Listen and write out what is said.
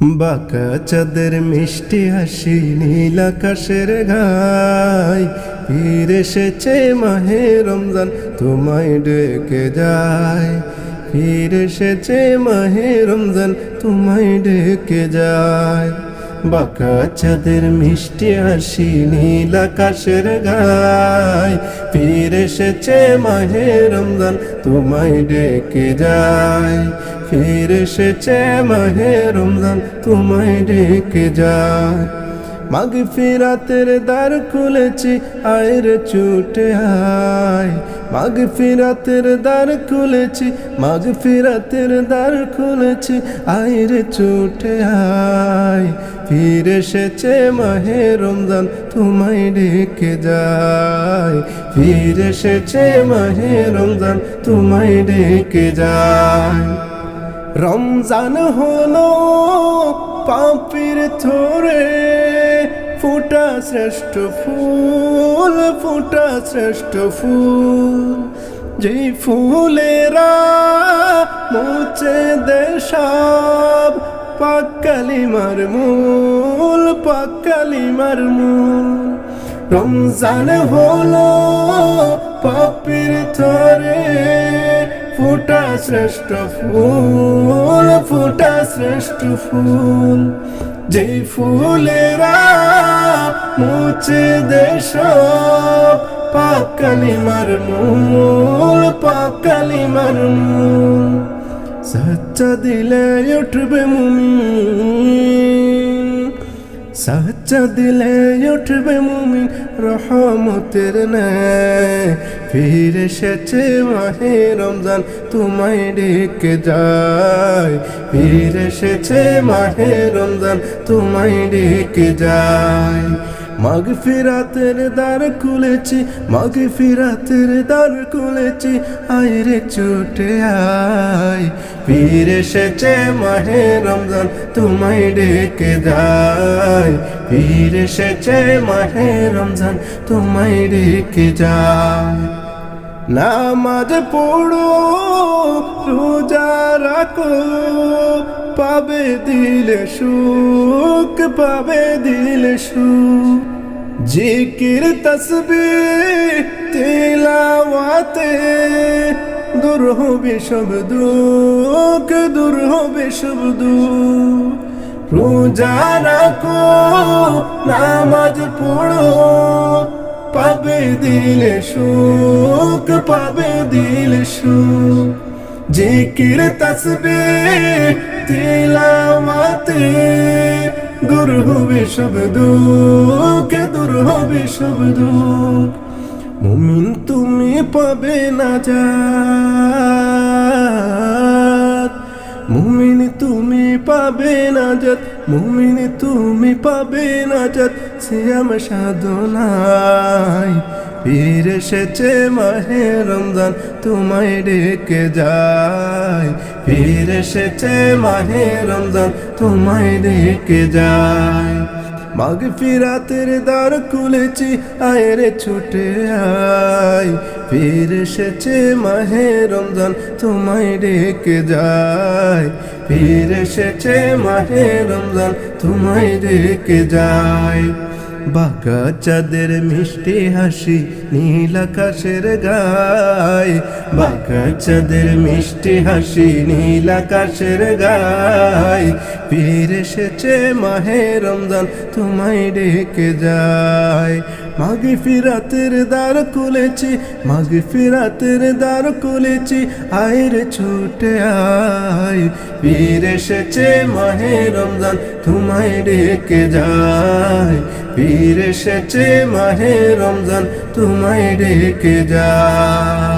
বাঁকা চাঁদের মিষ্টি হাসি, নীল আকাশের গায় ফির এসেছে মাহে রমজান, তোমায় ডেকে যায়। ফির এসেছে মাহে রমজান, তোমায় ডেকে যায়। বাঁকা চাঁদের মিষ্টি হাসি, নীল আকাশের গায় ফির এসেছে মাহে রমজান, তোমায় ডেকে যায়। ফির এসেছে মাহে রমজান, তোমায় ডেকে যায়। মাগ ফিরাতের দ্বার খুলেছি, আয়ের ছুটে আয়। মাগ ফিরাতের দ্বার খুলেছি মাগ ফিরাতের দ্বার খুলেছি, আয়ের ছুটে আয়। ফির এসেছে মাহে রমজান, তোমায় ডেকে যায়। ফির এসেছে মাহে রমজান, তোমায় ডেকে যায়। রমজান হলো পাপির থরে, ফুটা শ্রেষ্ঠ ফুল, ফুটা শ্রেষ্ঠ ফুল। যেই ফুলেরা মুছে দেশাব পাকালিমার মূল পাকালিমার মূল। রমজান হলো পাপির থরে ফুটা শ্রেষ্ঠ ফুল, ফুটা শ্রেষ্ঠ ফুল। যেই ফুলেরা মুছে দেশ পাকালিমার মূল পাকালিমার মূল। সচ্চা দিলে উঠবে মুমিন। সাচ্চা দিলে উঠবে মুমিন রহমতের ন্যায়। ফির এসেছে মাহে রমজান, তোমায় ডেকে যায়। ফির এসেছে মাহে রমজান, তোমায় ডেকে যায়। মাগ ফিরাতের দ্বার খুলেছি মাগ ফিরাতের দ্বার খুলেছি। আয়রে ছুটে আয়, ফির এসেছে মাহে রমজান, তোমায় ডেকে যায়। ফির এসেছে মাহে রমজান, তোমায় ডেকে যায়। নামাজ পড়ো, রোজা রাখো, পাবে দিলে সুখ, পাবে দিলে সুখ। জিকির তসবি তেলাওয়াতে, দূর হবে সব দুঃখ, দূর হবে সব দুঃখ। রোজা রাখো, নামাজ পড়ো, পাবে দিলে সুখ, পাবে দিলে সুখ। জিকির তসবে তিলাওয়াতে, দূর হবে সব দূর হবে সব দুঃখ। মুমিন তুমি পাবে না যাত মুমিন তুমি পাবে না যাত মুমিন তুমি পাবে না যাত সিয়াম সাধনায় ফির এসেছে মাহে রমজান, তোমায় ডেকে যায়। ফির এসেছে মাহে রমজান, তোমায় ডেকে যায়। মাগ ফিরাতের দ্বার খুলেছি আয়ের ছুটে আয়। ফির এসেছে মাহে রমজান, তোমায় ডেকে যায়। ফির এসেছে মাহে রমজান, তোমায় ডেকে যায়। বাঁকা চাঁদের মিষ্টি হাসি, নীল আকাশের গায়। বাঁকা চাঁদের মিষ্টি হাসি, নীল আকাশের গায়। ফিরে এসেছে মাহে রমজান, তোমায় ডেকে যায়। মাগি ফিরাতের দ্বার খুলেছি, মাগি ফিরাতের দ্বার খুলেছি আয়ের ছোটে আয়। ফির এসেছে মাহে রমজান, তোমায় ডেকে যায়। ফির এসেছে মাহে রমজান, তোমায় ডেকে যায়।